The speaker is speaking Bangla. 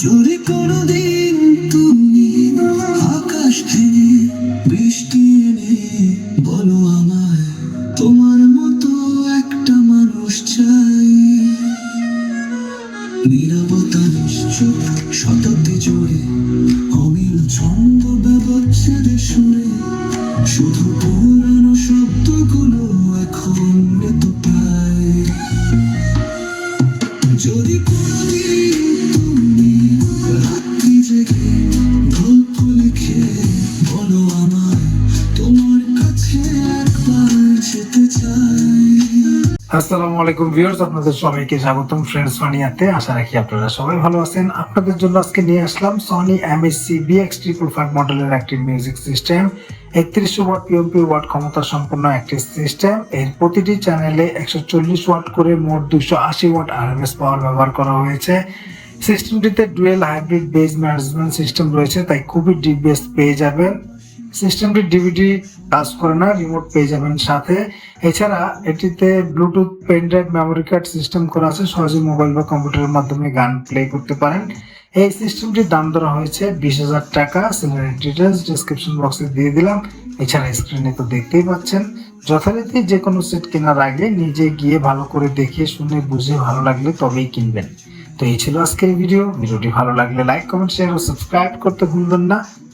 জোরে কোনদিন তুমি আকাশ ভেঙে বৃষ্টি এনে বলো আমায়, তোমার মতো একটা মানুষ চাই। নিরাপত্তা নিশ্চুপ, শতাব্দী জোরে অমিল ছন্দ ব্যবচ্ছেদে সুরে, শুধু পুরানো শব্দগুলো এখন মৃত পায় যদি কোনদিন আসসালামু আলাইকুম ভিউয়ার্স, আপনাদের সবাইকে স্বাগতম ফ্রেন্ডস ফানিয়াতে আশা রাখি আপনারা সবাই ভালো আছেন। আপনাদের জন্য আজকে নিয়ে আসলাম Sony MSC BX triple five মডেলের একটি মিউজিক সিস্টেম একত্রিশশো ওয়াট পিএমপি ওয়াট ক্ষমতা সম্পন্ন একটি সিস্টেম এর প্রতিটি চ্যানেলে একশো চল্লিশ ওয়াট করে মোট দুশো আশি ওয়াট আরএমএস পাওয়ার ব্যবহার করা হয়েছে। সিস্টেমটিতে dual hybrid bass management system রয়েছে, তাই খুবই ডিপ বেস পেয়ে যাবেন। সিস্টেমটি ডিভিডি কাজ করে না রিমোট পেয়ে যাবেন সাথে। এছাড়া এটিতে Bluetooth pendrive memory card system করা আছে, সহজে মোবাইল বা কম্পিউটারের মাধ্যমে গান প্লে করতে পারেন। এই সিস্টেমটির দাম ধরা হয়েছে বিশ হাজার টাকা। সিলের ডিটেলস ডিসক্রিপশন বক্সে দিয়ে দিলাম। এছাড়া স্ক্রিনে তো দেখতেই পাচ্ছেন। যথারীতি যে কোনো সেট কেনার আগে নিজে গিয়ে ভালো করে দেখে শুনে বুঝে ভালো লাগলে তবেই কিনবেন। তো এই ছিল আজকের ভিডিও ভিডিওটি ভালো লাগলে লাইক কমেন্ট শেয়ার ও সাবস্ক্রাইব করতে ভুলবেন না।